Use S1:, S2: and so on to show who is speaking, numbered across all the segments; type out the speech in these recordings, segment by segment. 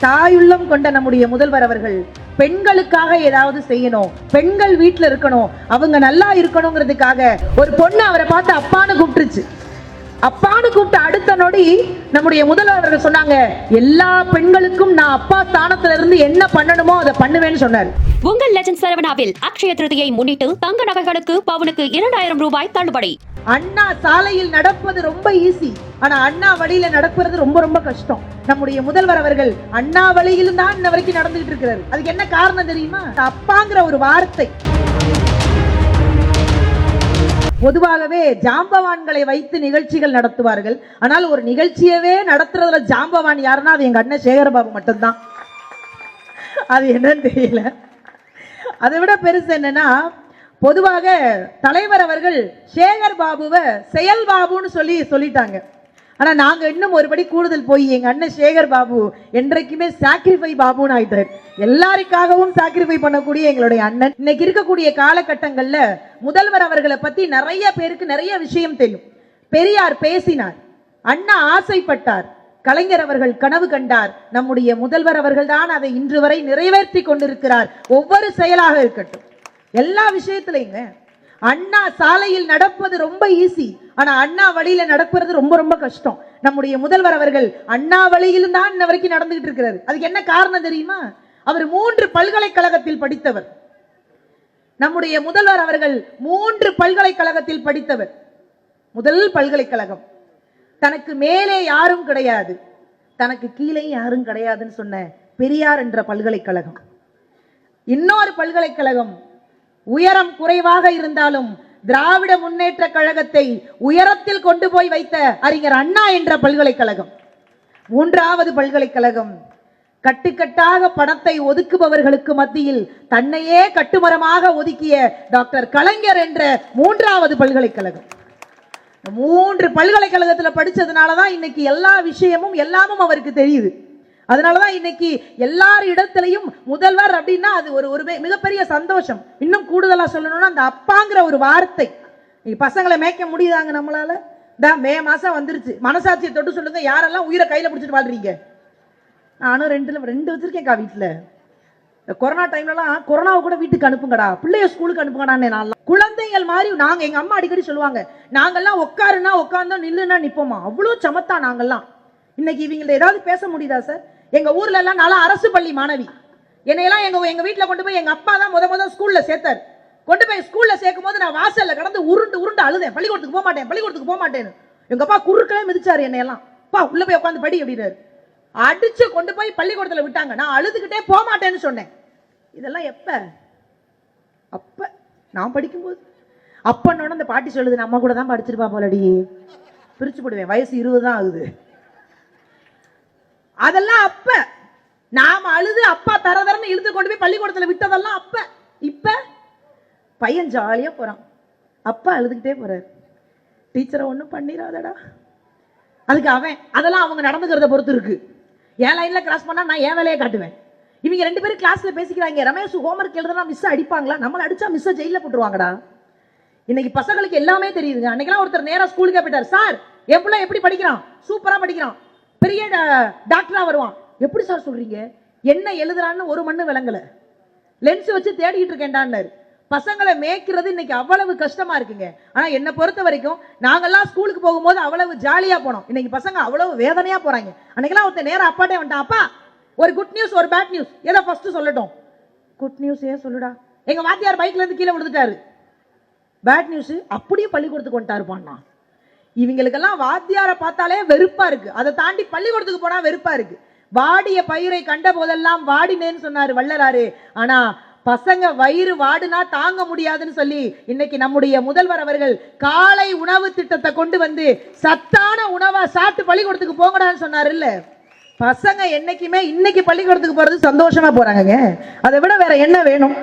S1: தாயுள்ளம் கொண்ட நம்முடைய முதல்வர் அவர்கள் பெண்களுக்காக ஏதாவது செய்யணும். பெண்கள் வீட்டுல இருக்கணும். அவங்க நல்லா இருக்கணுங்கிறதுக்காக ஒரு பொண்ணு அவரை பார்த்து அப்பான்னு கூப்பிட்டுருச்சு. அப்பான்னு கூப்பிட்ட அடுத்த நொடி நம்முடைய முதல்வர் சொன்னாங்க எல்லா பெண்களுக்கும் நான் அப்பா ஸ்தானத்துல இருந்து என்ன பண்ணணுமோ அதை பண்ணுவேன்னு சொன்னார்.
S2: உங்கள் லெஜண்ட் சரவணாவில் அக்ஷய திருதியை முன்னிட்டு தங்க நகைகளுக்கு பவுனுக்கு இரண்டாயிரம் ரூபாய் தள்ளுபடி.
S1: அண்ணா சாலையில் நடப்பது ரொம்ப ஈஸி ஆனா அண்ணா வழியில நடக்கிறது ரொம்ப ரொம்ப கஷ்டம். நம்முடைய முதல்வர் அவர்கள் அண்ணா வழியிலும் தான் இன்ன வரைக்கும் நடந்துகிட்டு இருக்கிறாரு. அதுக்கு என்ன காரணம் தெரியுமா? அப்பாங்கிற ஒரு வார்த்தை. பொதுவாகவே ஜாம்பவான்களை வைத்து நிகழ்ச்சிகள் நடத்துவார்கள். ஆனால் ஒரு நிகழ்ச்சியவே நடத்துறதுல ஜாம்பவான் யாருன்னா அது எங்க அண்ணன் சேகரபாபு மட்டும்தான். அது என்னன்னு தெரியல. அதை விட பெருசு என்னன்னா பொதுவாக தலைவர் அவர்கள் சேகர் பாபுவை செயல் பாபுன்னு சொல்லி சொல்லிட்டாங்க. ஆனா நாங்க இன்னும் ஒருபடி கூடுதல் போய் எங்க அண்ணன் சேகர் பாபு என்றைக்குமே சாக்ரிஃபை பாபுன்னு ஆயிட்டார். எல்லாருக்காகவும் சாக்ரிஃபை பண்ணக்கூடிய எங்களுடைய அண்ணன். இன்னைக்கு இருக்கக்கூடிய காலகட்டங்கள்ல முதல்வர் அவர்களை பத்தி நிறைய பேருக்கு நிறைய விஷயம் தெரியும். பெரியார் பேசினார். அண்ணா ஆசைப்பட்டார். கலைஞர் அவர்கள் கனவு கண்டார். நம்முடைய முதல்வர் அவர்கள் தான் அதை இன்று வரை நிறைவேற்றி கொண்டிருக்கிறார். ஒவ்வொரு செயலாக இருக்கட்டும். எல்லா விஷயத்திலையுங்க அண்ணா சாலையில் நடப்பது ரொம்ப ஈஸி ஆனா அண்ணா வழியில நடக்கிறது ரொம்ப ரொம்ப கஷ்டம். நம்முடைய முதல்வர் அவர்கள் அண்ணா வழியிலும் தான் இன்ன வரைக்கும் நடந்துகிட்டு இருக்கிறார். அதுக்கு என்ன காரணம் தெரியுமா? அவர் மூன்று பல்கலைக்கழகத்தில் படித்தவர். நம்முடைய முதல்வர் அவர்கள் மூன்று பல்கலைக்கழகத்தில் படித்தவர். முதல் பல்கலைக்கழகம். தனக்கு மேலே யாரும் கிடையாது. தனக்கு கீழே யாரும் கிடையாதுன்னு சொன்ன பெரியார் என்ற பல்கலைக்கழகம். இன்னொரு பல்கலைக்கழகம் உயரம் குறைவாக இருந்தாலும் திராவிட முன்னேற்ற கழகத்தை உயரத்தில் கொண்டு போய் வைத்த அறிஞர் அண்ணா என்ற பல்கலைக்கழகம். மூன்றாவது பல்கலைக்கழகம். கட்டுக்கட்டாக பணத்தை ஒதுக்குபவர்களுக்கு மத்தியில் தன்னையே கட்டுமரமாக ஒதுக்கிய டாக்டர் கலைஞர் என்ற மூன்றாவது பல்கலைக்கழகம். மூன்று பல்கலைக்கழகத்தில் படித்ததுனால தான் இன்னைக்கு எல்லா விஷயமும் எல்லாமும் அவருக்கு தெரியுது. அதனாலதான் இன்னைக்கு எல்லார் இடத்துலையும் முதல்வர் அப்படின்னா அது ஒரு ஒரு மிகப்பெரிய சந்தோஷம். இன்னும் கூடுதலா சொல்லணும்னா அந்த அப்பாங்கிற ஒரு வார்த்தை. நீ பசங்களை மேய்க்க முடியுதாங்க நம்மளால? தான் மே மாசம் வந்துருச்சு. மனசாட்சியை தொட்டு சொல்லுங்க யாரெல்லாம் உயிரை கையில பிடிச்சிட்டு வாழ்றீங்க? நானும் ரெண்டுல ரெண்டு வச்சிருக்கேன்க்கா வீட்டுல இந்த கொரோனா டைம்லலாம் கொரோனாவை கூட வீட்டுக்கு அனுப்புங்கடா. பிள்ளைய ஸ்கூலுக்கு அனுப்புங்கடான்னு நான் குழந்தைகள் மாதிரி நாங்கள் எங்கள் அம்மா அடிக்கடி சொல்லுவாங்க நாங்கள்லாம் உட்காருனா உட்காந்தோம் நில்லுன்னா நிற்போமா அவ்வளோ சமத்தா நாங்கள்லாம். இன்னைக்கு இவங்கள்ட்ட ஏதாவது பேச முடியுதா சார்? எங்க ஊர்ல எல்லாம் நல்லா அரசு பள்ளி மாணவி. என்னையெல்லாம் எங்க எங்க வீட்டில் கொண்டு போய் எங்க அப்பா தான் முத முத ஸ்கூல்ல சேர்த்தார். கொண்டு போய் ஸ்கூல்ல சேர்க்கும் போது நான் வாசல்ல கடந்து உருண்டு உருண்டு அழுதேன். பள்ளிக்கூடத்துக்கு போக மாட்டேன் பள்ளிக்கூடத்துக்கு போக மாட்டேன்னு. எங்க அப்பா குறுக்கவே மிதிச்சாரு என்னையெல்லாம். பா உள்ள போய் உட்காந்து படி அப்படின்னாரு. அடிச்சு கொண்டு போய் பள்ளிக்கூடத்துல விட்டாங்க. நான் அழுதுகிட்டே போக மாட்டேன்னு சொன்னேன். இதெல்லாம் எப்ப? அப்ப நான் படிக்கும்போது. அப்பன்னோட அந்த பாட்டி சொல்லுது நம்ம கூட தான் படிச்சிருப்பா போலடி. பிரிச்சு போடுவேன். வயசு இருபது தான் ஆகுது. அதெல்லாம் அப்ப. நாம அழுது அப்பா தர தரன்னு இழுத்து கொண்டு போய் பள்ளிக்கூடத்துல விட்டதெல்லாம் அப்ப. இப்ப பையன் ஜாலியா போறான். அப்பா அழுதுகிட்டே போறாரு. டீச்சரை ஒன்றும் பண்ணிடாதடா அதுக்கு அவன் அதெல்லாம் அவங்க நடந்துக்கிறத பொறுத்து இருக்கு. என் லைன்ல கிராஸ் பண்ணா நான் என் வேலையை காட்டுவேன். இவங்க ரெண்டு பேரும் கிளாஸ்ல பேசிக்கிறாங்க. ரமேஷ் ஹோம்ஒர்க் எழுதுனா மிஸ் அடிப்பாங்களா? நம்மளை அடிச்சா மிஸ்ஸை ஜெயில போட்டுருவாங்கடா. இன்னைக்கு பசங்களுக்கு எல்லாமே தெரியுதுங்க. அன்னைக்கெல்லாம் ஒருத்தர் நேராக ஸ்கூலுக்கே போயிட்டார். சார் என் எப்படி படிக்கிறான்? சூப்பராக படிக்கிறான். பெரிய டா- டாக்டரா வருவான். எப்படி சார் சொல்றீங்க? என்ன எழுதுறான்னு ஒரு மண்ணு விளங்கல. லென்ஸ் வச்சு தேடிக்கிட்டு இருக்கேன்டான்னாரு. பசங்களை மேய்க்கிறது இன்னைக்கு அவ்வளவு கஷ்டமா இருக்குங்க. ஆனா என்னை பொறுத்த வரைக்கும் நாங்கெல்லாம் ஸ்கூலுக்கு போகும்போது அவ்வளவு ஜாலியா போனோம். இன்னைக்கு பசங்க அவ்வளவு வேதனையா போறாங்க. அன்னைக்கெல்லாம் ஒருத்தன் நேராக அப்பாட்டே வந்துட்டான். அப்பா ஒரு குட் நியூஸ் ஒரு பேட் நியூஸ் எதை ஃபர்ஸ்ட் சொல்லட்டும்? குட் நியூஸ் ஏன் சொல்லுடா? எங்க வாத்தியார் பைக்ல இருந்து கீழே விழுந்துட்டாரு. பேட் நியூஸ் அப்படியே பள்ளிக்கூடத்துக்கு வந்துட்டாருப்பான்னா இவங்களுக்கெல்லாம் வாத்தியாரை பார்த்தாலே வெறுப்பா இருக்கு. அதை தாண்டி பள்ளிக்கூடத்துக்கு போனா வெறுப்பா இருக்கு. வாடிய பயிரை கண்ட போதெல்லாம் வாடினேன்னு சொன்னாரு வள்ளலாரு. ஆனா பசங்க வயிறு வாடுனா தாங்க முடியாதுன்னு சொல்லி இன்னைக்கு நம்முடைய முதல்வர் அவர்கள் காலை உணவு திட்டத்தை கொண்டு வந்து சத்தான உணவா சாப்பிட்டு பள்ளிக்கூடத்துக்கு போங்கடான்னு சொன்னாரு இல்ல. பசங்க என்னைக்குமே இன்னைக்கு பள்ளிக்கூடத்துக்கு போறது சந்தோஷமா போறாங்க அதை விட வேற என்ன வேணும்?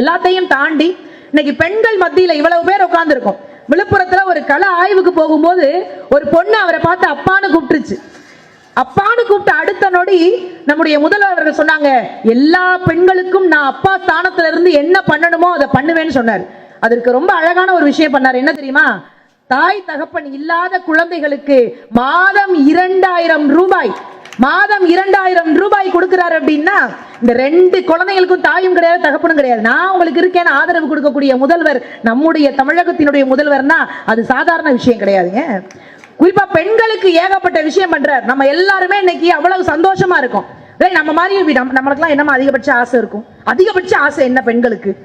S1: எல்லாத்தையும் தாண்டி இன்னைக்கு பெண்கள் மத்தியில இவ்வளவு பேர் உட்கார்ந்துருக்கோம். விழுப்புரத்துல ஒரு கலை ஆய்வுக்கு போகும்போது ஒரு பொண்ணு அவரை பார்த்து அப்பான்னு கூப்பிட்டுருச்சு. அப்பான்னு கூப்பிட்டு அடுத்த நொடி நம்முடைய முதல்வர் அவர்கள் சொன்னாங்க எல்லா பெண்களுக்கும் நான் அப்பா ஸ்தானத்துல இருந்து என்ன பண்ணணுமோ அதை பண்ணுவேன்னு சொன்னார். அதற்கு ரொம்ப அழகான ஒரு விஷயம் பண்ணார். என்ன தெரியுமா? தாய் தகப்பன் இல்லாத குழந்தைகளுக்கு மாதம் இரண்டாயிரம் ரூபாய் மாதம் இரண்டாயிரம் ரூபாய் கொடுக்கிறார் அப்படின்னா இந்த ரெண்டு குழந்தைகளுக்கும் தாயும் கிடையாது தகப்பனும் கிடையாது. நான் உங்களுக்கு இருக்கேன்னு ஆதரவு கொடுக்கக்கூடிய முதல்வர் நம்முடைய தமிழகத்தினுடைய முதல்வர்னா அது சாதாரண விஷயம் கிடையாதுங்க. குறிப்பா பெண்களுக்கு ஏகப்பட்ட விஷயம் பண்றார். நம்ம எல்லாருமே இன்னைக்கு அவ்வளவு சந்தோஷமா இருக்கும். நம்ம மாதிரி வி- நம்ம- நம்மளுக்கெல்லாம் என்னமா அதிகபட்ச ஆசை இருக்கும்? அதிகபட்ச ஆசை என்ன பெண்களுக்கு?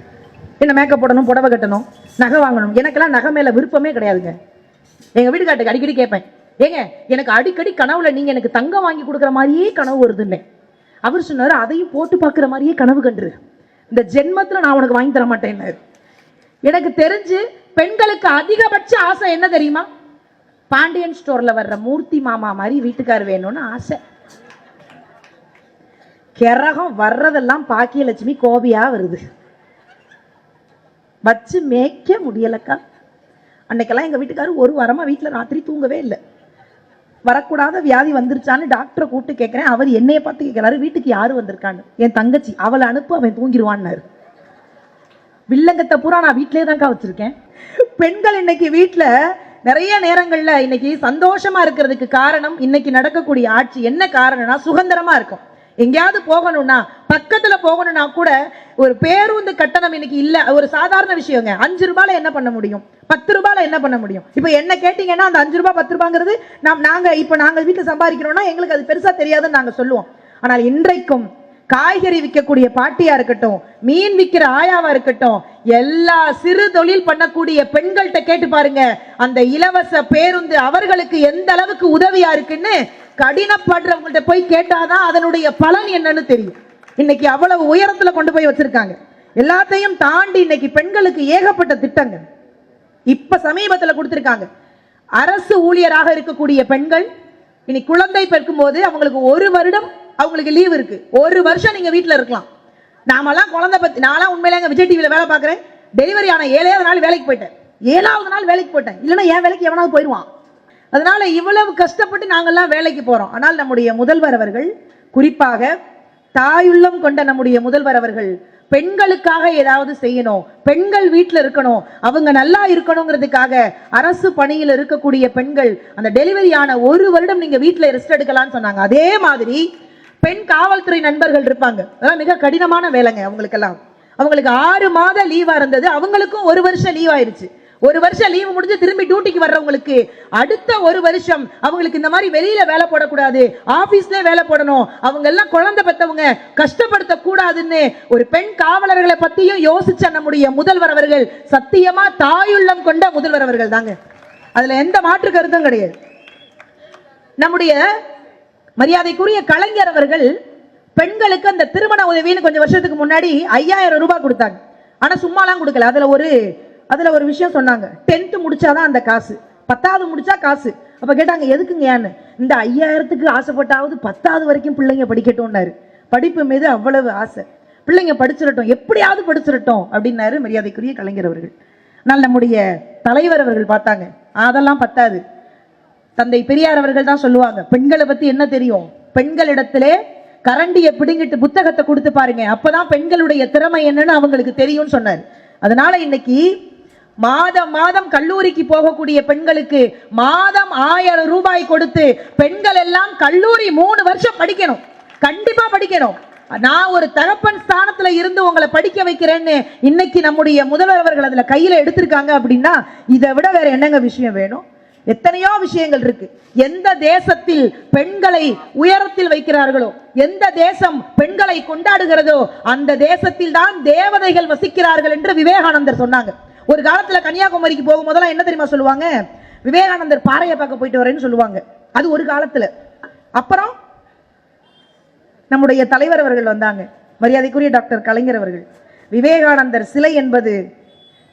S1: என்ன மேக்கப் போடணும் புடவை கட்டணும் நகை வாங்கணும். எனக்கெல்லாம் நகை மேல விருப்பமே கிடையாதுங்க. எங்க வீட்டுக்காட்டுக்கு அடிக்கடி கேட்பேன். ஏங்க எனக்கு அடிக்கடி கனவுல நீங்க எனக்கு தங்கம் வாங்கி கொடுக்குற மாதிரியே கனவு வருதுன்னு. அவர் சொன்னாரு அதையும் போட்டு பார்க்குற மாதிரியே கனவு கண்டுரு இந்த ஜென்மத்தில் நான் உனக்கு வாங்கி தர மாட்டேன்னாரு எனக்கு தெரிஞ்சு பெண்களுக்கு அதிகபட்ச ஆசை என்ன தெரியுமா? பாண்டியன் ஸ்டோர்ல வர்ற மூர்த்தி மாமா மாதிரி வீட்டுக்கார் வேணும்னு ஆசை. கிரகம் வர்றதெல்லாம் பாக்கியலட்சுமி கோபியா வருது. வச்சு மேய்க்க முடியலக்கா. அன்னைக்கெல்லாம் எங்க வீட்டுக்காரர் ஒரு வாரமா வீட்டில் ராத்திரி தூங்கவே இல்லை. வரக்கூடாத வியாதி வந்துருச்சான்னு டாக்டரை கூப்பிட்டு கேட்கிறேன் அவர் என்னைய பார்த்து கேட்கிறாரு வீட்டுக்கு யாரு வந்திருக்கான்னு. என் தங்கச்சி அவளை அனுப்பு அவன் தூங்கிடுவான்னாரு வில்லங்கத்தை பூரா நான் வீட்டிலே தான்க்கா வச்சிருக்கேன். பெண்கள் இன்னைக்கு வீட்டில் நிறைய நேரங்கள்ல இன்னைக்கு சந்தோஷமா இருக்கிறதுக்கு காரணம் இன்னைக்கு நடக்கக்கூடிய ஆட்சி என்ன காரணம்னா சுதந்திரமா இருக்கும். எங்கேயாவது போகணும்னா பக்கத்துல போகணும்னா கூட ஒரு பேருந்து கட்டணம் இன்னைக்கு இல்ல. ஒரு சாதாரண விஷயங்க. அஞ்சு ரூபாயில என்ன பண்ண முடியும்? பத்து ரூபாயில என்ன பண்ண முடியும்? இப்ப என்ன கேட்டீங்கன்னா அந்த அஞ்சு ரூபாய் பத்து ரூபாங்கிறது நாம் நாங்க இப்ப நாங்க வீட்டுல சம்பாதிக்கிறோம்னா எங்களுக்கு அது பெருசா தெரியாதுன்னு நாங்க சொல்லுவோம். ஆனால் இன்றைக்கும் காய்கறி விற்கக்கூடிய பாட்டியா இருக்கட்டும் மீன் விற்கிற ஆயாவா இருக்கட்டும் எல்லா சிறு தொழில் பண்ணக்கூடிய பெண்கள்கிட்ட கேட்டு பாருங்க. அந்த இலவச பேருந்து அவர்களுக்கு எந்த அளவுக்கு உதவியா இருக்குன்னு கடினப்படுறவங்கள்ட்ட போய் கேட்டாதான் அதனுடைய பலன் என்னன்னு தெரியும். இன்னைக்கு அவ்வளவு உயரத்துல கொண்டு போய் வச்சிருக்காங்க. எல்லாத்தையும் தாண்டி இன்னைக்கு பெண்களுக்கு ஏகப்பட்ட திட்டங்கள். இப்ப சமீபத்தில் கொடுத்துருக்காங்க. அரசு ஊழியராக இருக்கக்கூடிய பெண்கள் இனி குழந்தை பிறக்கும் போது அவங்களுக்கு ஒரு வருடம் அவங்களுக்கு லீவ் இருக்கு. ஒரு வருஷம் நீங்க வீட்டில் இருக்கலாம். நாமெல்லாம் குழந்தை பத்தி நான்லாம் உண்மையிலே எங்க விஜய் டிவியில் வேலை பார்க்குறேன். டெலிவரி ஆன ஏழாவது நாள் வேலைக்கு போயிட்டேன். ஏழாவது நாள் வேலைக்கு போயிட்டேன். இல்லைன்னா என் வேலைக்கு எவனாவது போயிடுவான். அதனால இவ்வளவு கஷ்டப்பட்டு நாங்கள்லாம் வேலைக்கு போறோம். ஆனால் நம்முடைய முதல்வர் அவர்கள் குறிப்பாக தாயுள்ளம் கொண்ட நம்முடைய முதல்வர் அவர்கள் பெண்களுக்காக ஏதாவது செய்யணும் பெண்கள் வீட்டில் இருக்கணும் அவங்க நல்லா இருக்கணுங்கிறதுக்காக அரசு பணியில் இருக்கக்கூடிய பெண்கள் அந்த டெலிவரி ஆன ஒரு வருடம் நீங்க வீட்டில் ரெஸ்ட் எடுக்கலாம்னு சொன்னாங்க. அதே மாதிரி பெண் காவல்துறை நண்பர்கள் இருப்பாங்க. அதெல்லாம் மிக கடினமான வேலைங்க அவங்களுக்கெல்லாம். அவங்களுக்கு ஆறு மாத லீவா இருந்தது. அவங்களுக்கும் ஒரு வருஷம் லீவ் ஆயிருச்சு. ஒரு வருஷம் லீவு முடிஞ்சு திரும்பி டியூட்டிக்கு வர்றவங்களுக்கு அடுத்த ஒரு வருஷம் அவங்களுக்கு இந்த மாதிரி வெளியில வேலை போடக்கூடாது ஆபீஸ்ல வேலை போடணும். அவங்க எல்லாம் குழந்தை பெற்றவங்க கஷ்டப்படுத்த கூடாதுன்னு ஒரு பெண் காவலர்களை பத்தியும் யோசிச்ச நம்முடைய முதல்வர் அவர்கள் சத்தியமா தாயுள்ளம் கொண்ட முதல்வர் அவர்கள் தாங்க. அதுல எந்த மாற்று கருத்தும் கிடையாது. நம்முடைய மரியாதைக்குரிய கலைஞர் அவர்கள் பெண்களுக்கு அந்த திருமண உதவின்னு கொஞ்சம் வருஷத்துக்கு முன்னாடி ஐயாயிரம் ரூபாய் கொடுத்தாங்க. ஆனா சும்மாலாம் கொடுக்கல. அதுல ஒரு அதில் ஒரு விஷயம் சொன்னாங்க. டென்த்து முடிச்சாதான் அந்த காசு. பத்தாவது முடிச்சா காசு. அப்போ கேட்டாங்க எதுக்குங்க ஏன்னு? இந்த ஐயாயிரத்துக்கு ஆசைப்பட்டாவது பத்தாவது வரைக்கும் பிள்ளைங்க படிக்கட்டும்னாரு. படிப்பு மீது அவ்வளவு ஆசை. பிள்ளைங்க படிச்சிடட்டும் எப்படியாவது படிச்சிடட்டும் அப்படின்னாரு மரியாதைக்குரிய கலைஞர் அவர்கள். ஆனால் நம்முடைய தலைவர் அவர்கள் பார்த்தாங்க. அதெல்லாம் பத்தாது. தந்தை பெரியார் அவர்கள் தான் சொல்லுவாங்க பெண்களை பத்தி என்ன தெரியும்? பெண்களிடத்திலே கரண்டியை பிடுங்கிட்டு புத்தகத்தை கொடுத்து பாருங்க. அப்பதான் பெண்களுடைய திறமை என்னன்னு அவங்களுக்கு தெரியும்னு சொன்னார். அதனால இன்னைக்கு மாதம் மாதம் கல்லூரிக்கு போகக்கூடிய பெண்களுக்கு மாதம் ஆயிரம் ரூபாய் கொடுத்து பெண்கள் எல்லாம் கல்லூரி மூணு வருஷம் படிக்கணும். கண்டிப்பா படிக்கணும். நான் ஒரு தகப்பன் ஸ்தானத்துல இருந்து உங்களை படிக்க வைக்கிறேன்னு இன்னைக்கு நம்முடைய முதல்வர் அவர்கள் அதுல கையில எடுத்திருக்காங்க அப்படின்னா இதை விட வேற என்னங்க விஷயம் வேணும்? எத்தனையோ விஷயங்கள் இருக்கு. எந்த தேசத்தில் பெண்களை உயரத்தில் வைக்கிறார்களோ எந்த தேசம் பெண்களை கொண்டாடுகிறதோ அந்த தேசத்தில் தான் தேவதைகள் வசிக்கிறார்கள் என்று விவேகானந்தர் சொன்னாங்க. ஒரு காலத்துல கன்னியாகுமரிக்கு போகும் போதெல்லாம் என்ன தெரியுமா சொல்லுவாங்க? விவேகானந்தர் பாறையை பார்க்க போயிட்டு வரேன்னு சொல்லுவாங்க. அது ஒரு காலத்துல. அப்புறம் நம்முடைய தலைவர் அவர்கள் வந்தாங்க. மரியாதைக்குரிய டாக்டர் கலைஞர் அவர்கள். விவேகானந்தர் சிலை என்பது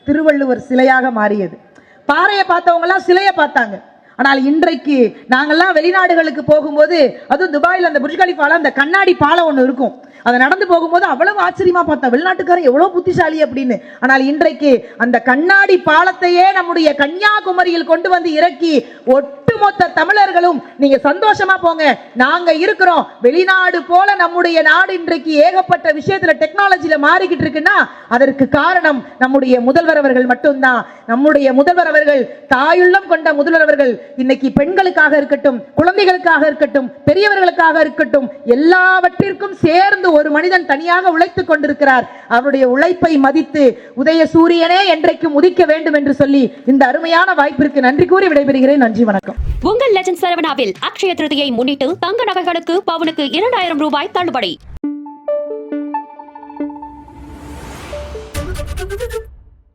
S1: திருவள்ளுவர் சிலையாக மாறியது. பாறையை பார்த்தவங்க எல்லாம் சிலையை பார்த்தாங்க. ஆனால் இன்றைக்கு நாங்கள்லாம் வெளிநாடுகளுக்கு போகும்போது அதுவும் துபாயில் அந்த புர்ஜ் கலிஃபால அந்த கண்ணாடி பாலம் ஒன்று இருக்கும். அதை நடந்து போகும்போது அவ்வளவு ஆச்சரியமா பார்த்தா வெளிநாட்டுக்காரன் எவ்வளவு புத்திசாலி அப்படின்னு. ஆனால் இன்றைக்கு அந்த கண்ணாடி பாலத்தையே நம்முடைய கன்னியாகுமரியில் கொண்டு வந்து இறக்கி ஒட்டுமொத்த தமிழர்களும் நீங்க சந்தோஷமா போங்க. நாங்க இருக்கிறோம். வெளிநாடு போல நம்முடைய நாடு இன்றைக்கு ஏகப்பட்ட விஷயத்துல டெக்னாலஜியில மாறிக்கிட்டு இருக்குன்னா அதற்கு காரணம் நம்முடைய முதல்வர் அவர்கள் மட்டும்தான். நம்முடைய முதல்வர் அவர்கள் தாயுள்ளம் கொண்ட முதல்வர் அவர்கள் இன்னைக்கு பெண்களுக்காக இருக்கட்டும் குழந்தைகளுக்காக இருக்கட்டும் பெரியவர்களுக்காக இருக்கட்டும் எல்லாவற்றிற்கும் சேர்ந்து ஒரு மனிதன் தனியாக உழைத்துக் கொண்டிருக்கிறார். அவருடைய உழைப்பை மதித்து உதய சூரியனே என்றைக்கும் உதிக்க வேண்டும் என்று சொல்லி இந்த அருமையான வாய்ப்பிற்கு நன்றி கூறி விடைபெறுகிறேன். நன்றி வணக்கம்.
S2: உங்கள் லெஜன் சரவணாவில் அக்ஷய திருதியை முன்னிட்டு தங்க நகைகளுக்கு பவுனுக்கு இரண்டாயிரம் ரூபாய் தள்ளுபடி.